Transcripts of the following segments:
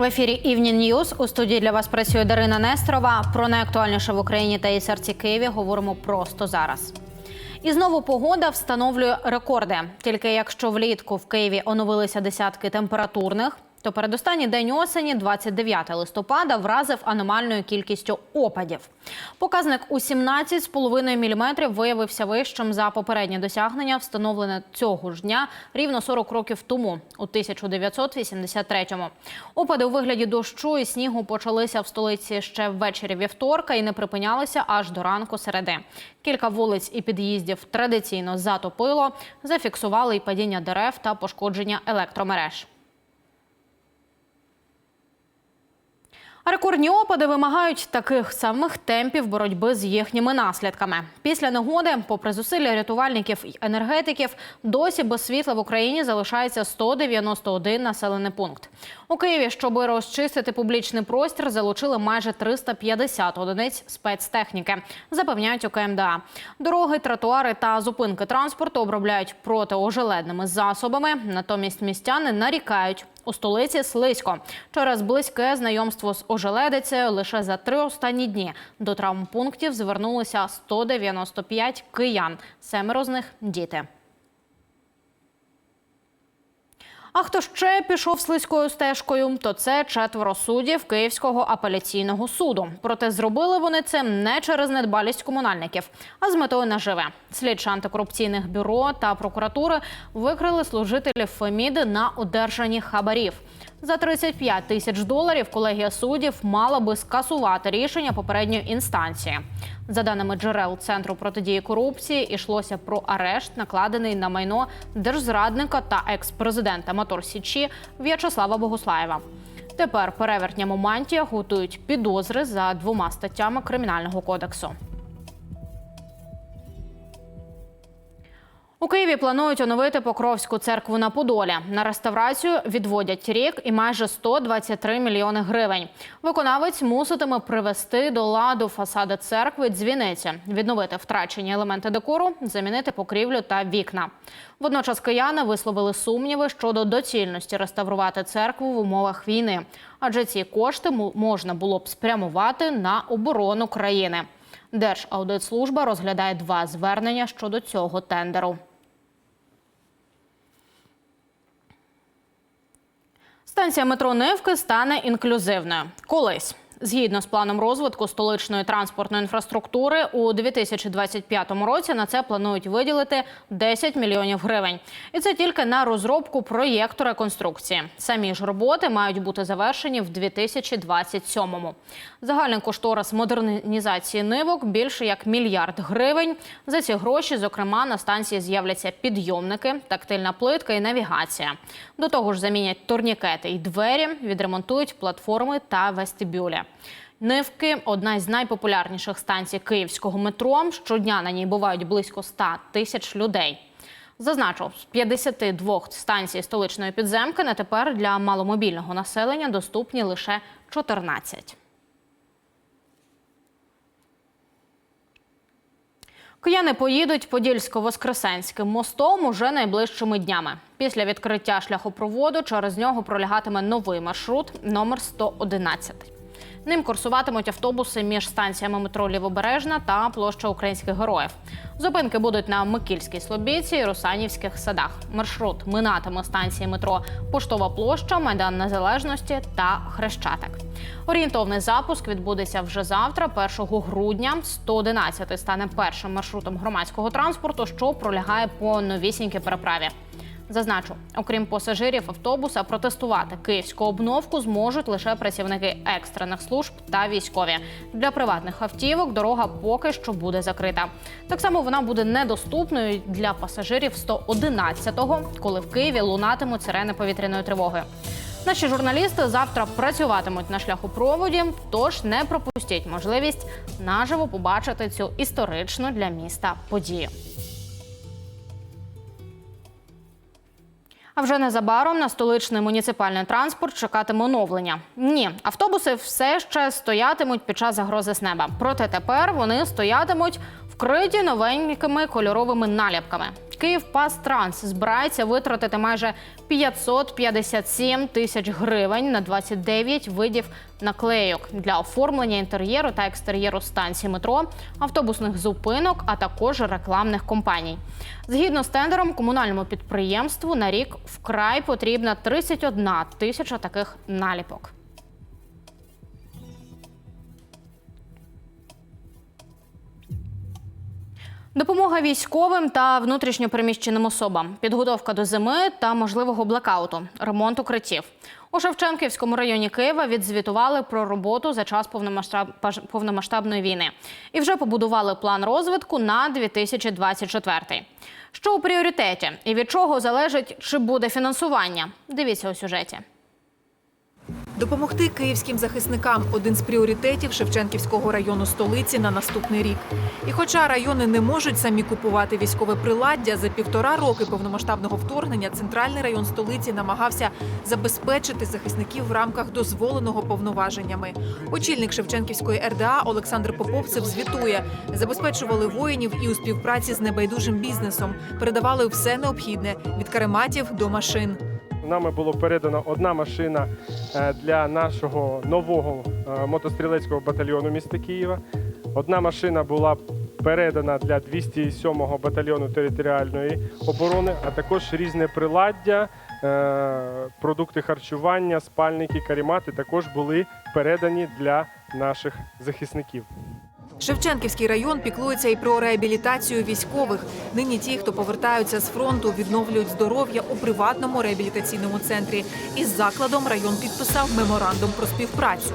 В ефірі Evening News. у студії для вас працює Дарина Нестрова. Про найактуальніше в Україні та її серці Києві говоримо просто зараз. І знову погода встановлює рекорди. Тільки якщо влітку в Києві оновилися десятки температурних, то передостанній день осені, 29 листопада, вразив аномальною кількістю опадів. Показник у 17,5 мм виявився вищим за попереднє досягнення, встановлене цього ж дня рівно 40 років тому, у 1983-му. Опади у вигляді дощу і снігу почалися в столиці ще ввечері вівторка і не припинялися аж до ранку середи. Кілька вулиць і під'їздів традиційно затопило, зафіксували й падіння дерев та пошкодження електромереж. Рекордні опади вимагають таких самих темпів боротьби з їхніми наслідками. Після негоди, попри зусилля рятувальників і енергетиків, досі без світла в Україні залишається 191 населений пункт. У Києві, щоб розчистити публічний простір, залучили майже 350 одиниць спецтехніки. Запевняють у КМДА. Дороги, тротуари та зупинки транспорту обробляють протиожеледними засобами. Натомість містяни нарікають. У столиці слизько через близьке знайомство з ожеледицею лише за три останні дні до травмпунктів звернулися 195 киян. Семеро з них діти. А хто ще пішов слизькою стежкою, то це четверо суддів Київського апеляційного суду. Проте зробили вони це не через недбалість комунальників, а з метою наживе. Слідчі антикорупційних бюро та прокуратури викрили служителів Феміди на одержанні хабарів. За 35 тисяч доларів колегія суддів мала би скасувати рішення попередньої інстанції. За даними джерел центру протидії корупції, йшлося про арешт, накладений на майно держзрадника та екс-президента Мотор Січі В'ячеслава Богуслаєва. Тепер перевертням у мантіях готують підозри за двома статтями кримінального кодексу. У Києві планують оновити Покровську церкву на Подолі. На реставрацію відводять рік і майже 123 мільйони гривень. Виконавець муситиме привести до ладу фасади церкви дзвіниці, відновити втрачені елементи декору, замінити покрівлю та вікна. Водночас кияни висловили сумніви щодо доцільності реставрувати церкву в умовах війни, адже ці кошти мо- можна було б спрямувати на оборону країни. Держаудитслужба розглядає два звернення щодо цього тендеру. Станція метро Невки стане інклюзивною. Колись. Згідно з планом розвитку столичної транспортної інфраструктури, у 2025 році на це планують виділити 10 мільйонів гривень. І це тільки на розробку проєкту реконструкції. Самі ж роботи мають бути завершені в 2027-му. Загальний кошторис модернізації нивок більше як мільярд гривень. За ці гроші, зокрема, на станції з'являться підйомники, тактильна плитка і навігація. До того ж, замінять турнікети й двері, відремонтують платформи та вестибюлі. Нивки одна із найпопулярніших станцій київського метро. Щодня на ній бувають близько 100 тисяч людей. Зазначу, з 52 станцій столичної підземки на тепер для маломобільного населення доступні лише 14. Кияни поїдуть Подільсько-Воскресенським мостом уже найближчими днями. Після відкриття шляхопроводу через нього пролягатиме новий маршрут номер 111. Ним курсуватимуть автобуси між станціями метро Лівобережна та площа українських героїв. Зупинки будуть на Микільській Слобідці і Русанівських садах. Маршрут минатиме станції метро Поштова площа, Майдан Незалежності та Хрещатик. Орієнтовний запуск відбудеться вже завтра, 1 грудня. 111 стане першим маршрутом громадського транспорту, що пролягає по новісінькій переправі. Зазначу, окрім пасажирів автобуса, протестувати київську обновку зможуть лише працівники екстрених служб та військові. Для приватних автівок дорога поки що буде закрита. Так само вона буде недоступною для пасажирів 111-го, коли в Києві лунатимуть сирени повітряної тривоги. Наші журналісти завтра працюватимуть на шляхопроводі, тож не пропустіть можливість наживо побачити цю історичну для міста подію. А вже незабаром на столичний муніципальний транспорт чекатиме оновлення. Ні, автобуси все ще стоятимуть під час загрози з неба. Проте тепер вони стоятимуть вкриті новенькими кольоровими наліпками. Київпастранс збирається витратити майже 557 тисяч гривень на 29 видів наклейок для оформлення інтер'єру та екстер'єру станцій метро, автобусних зупинок, а також рекламних компаній. Згідно з тендером, комунальному підприємству на рік вкрай потрібна 31 тисяча таких наліпок. Допомога військовим та внутрішньопереміщеним особам, підготовка до зими та можливого блекауту, ремонт укриттів. У Шевченківському районі Києва відзвітували про роботу за час повномасштаб... повномасштабної війни і вже побудували план розвитку на 2024. Що у пріоритеті і від чого залежить, чи буде фінансування? Дивіться у сюжеті. Допомогти київським захисникам один з пріоритетів Шевченківського району столиці на наступний рік. І хоча райони не можуть самі купувати військове приладдя, за півтора роки повномасштабного вторгнення центральний район столиці намагався забезпечити захисників в рамках дозволеного повноваженнями. Очільник Шевченківської РДА Олександр Поповцев звітує, забезпечували воїнів і у співпраці з небайдужим бізнесом, передавали все необхідне від карематів до машин. Нами було передано одна машина е, для нашого нового е, мотострілецького батальйону міста Києва. Одна машина була передана для 207-го батальйону територіальної оборони, а також різне приладдя, е, продукти харчування, спальники, карімати також були передані для наших захисників. Шевченківський район піклується і про реабілітацію військових. Нині ті, хто повертаються з фронту, відновлюють здоров'я у приватному реабілітаційному центрі. Із закладом район підписав меморандум про співпрацю.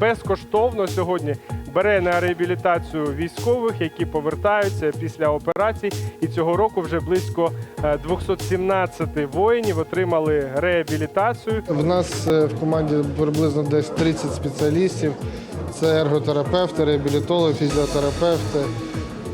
безкоштовно сьогодні бере на реабілітацію військових, які повертаються після операцій. І цього року вже близько е, 217 воїнів отримали реабілітацію. В нас е, в команді приблизно десь 30 спеціалістів. Це ерготерапевти, реабілітологи, фізіотерапевти.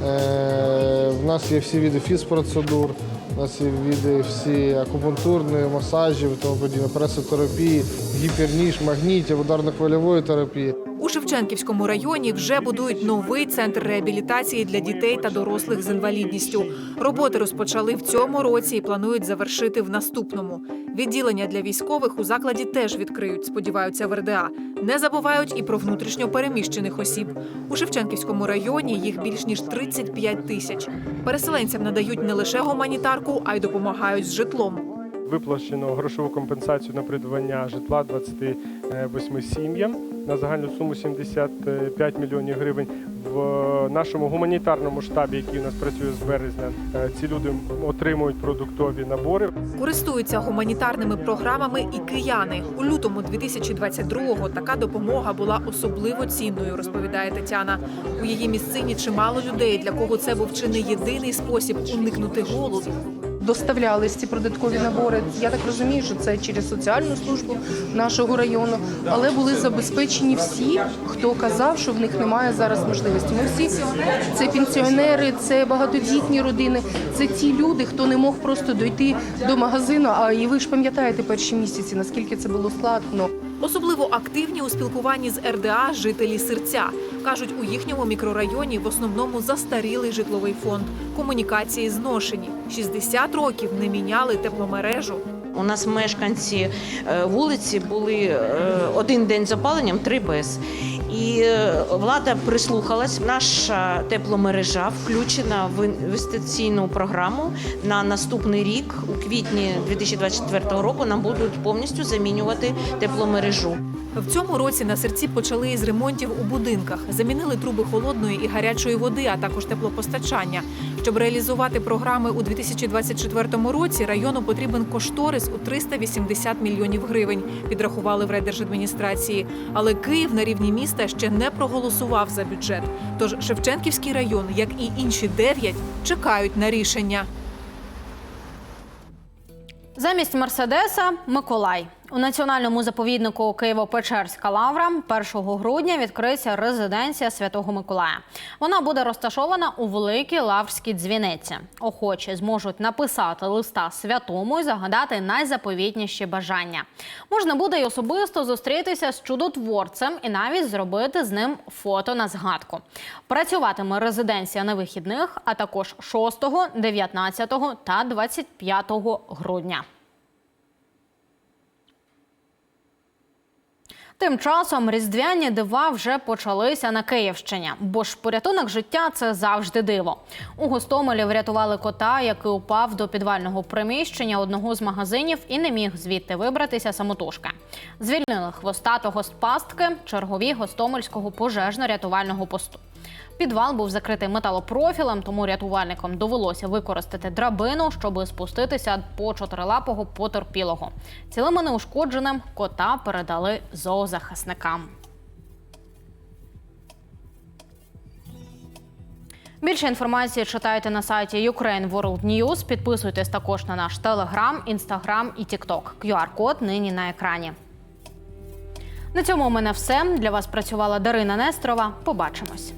Е, В нас є всі види фізпроцедур, у нас є види всі акупунктурної, масажів, тому подібне, пресотерапії, гіперніж, магнітів, ударно-хвильової терапії. Шевченківському районі вже будують новий центр реабілітації для дітей та дорослих з інвалідністю. Роботи розпочали в цьому році і планують завершити в наступному. Відділення для військових у закладі теж відкриють, сподіваються в РДА. Не забувають і про внутрішньо переміщених осіб. У Шевченківському районі їх більш ніж 35 тисяч. Переселенцям надають не лише гуманітарку, а й допомагають з житлом. Виплачено грошову компенсацію на придбання житла 28 сім'ям на загальну суму 75 мільйонів гривень. В нашому гуманітарному штабі, який у нас працює з березня, е, ці люди отримують продуктові набори. Користуються гуманітарними програмами і кияни. У лютому 2022-го така допомога була особливо цінною, розповідає Тетяна. У її місцині чимало людей, для кого це був чи не єдиний спосіб уникнути голоду. Доставлялись ці продаткові набори. Я так розумію, що це через соціальну службу нашого району, але були забезпечені всі, хто казав, що в них немає зараз можливості. Ми всі це пенсіонери, це багатодітні родини, це ті люди, хто не мог просто дойти до магазину. А і ви ж пам'ятаєте перші місяці, наскільки це було складно. Особливо активні у спілкуванні з РДА жителі серця кажуть, у їхньому мікрорайоні в основному застарілий житловий фонд. Комунікації зношені. 60 років не міняли тепломережу. У нас мешканці е, вулиці були е, один день з опаленням, три без. І е, влада прислухалась. Наша тепломережа включена в інвестиційну програму на наступний рік, у квітні 2024 року. Нам будуть повністю замінювати тепломережу. В цьому році на серці почали із ремонтів у будинках. Замінили труби холодної і гарячої води, а також теплопостачання. Щоб реалізувати програми у 2024 році, району потрібен кошторис у 380 мільйонів гривень. Підрахували в райдержадміністрації. Але Київ на рівні міста ще не проголосував за бюджет. Тож Шевченківський район, як і інші дев'ять, чекають на рішення. Замість Мерседеса Миколай. У національному заповіднику Києво-Печерська лавра 1 грудня відкриється резиденція Святого Миколая. Вона буде розташована у великій лаврській дзвіниці. Охочі зможуть написати листа святому і загадати найзаповітніші бажання. Можна буде й особисто зустрітися з чудотворцем і навіть зробити з ним фото на згадку. Працюватиме резиденція на вихідних, а також 6, 19 та 25 грудня. Тим часом різдвяні дива вже почалися на Київщині, бо ж порятунок життя це завжди диво. У Гостомелі врятували кота, який упав до підвального приміщення одного з магазинів і не міг звідти вибратися самотужки. Звільнили хвостатого з пастки чергові Гостомельського пожежно-рятувального посту. Підвал був закритий металопрофілем, тому рятувальникам довелося використати драбину, щоб спуститися по чотирилапого потерпілого. Цілим і неушкодженим кота передали зоозахисникам. Більше інформації читайте на сайті Ukraine World News. Підписуйтесь також на наш телеграм, інстаграм і тікток. QR-код нині на екрані. На цьому у мене все. Для вас працювала Дарина Нестрова. Побачимось.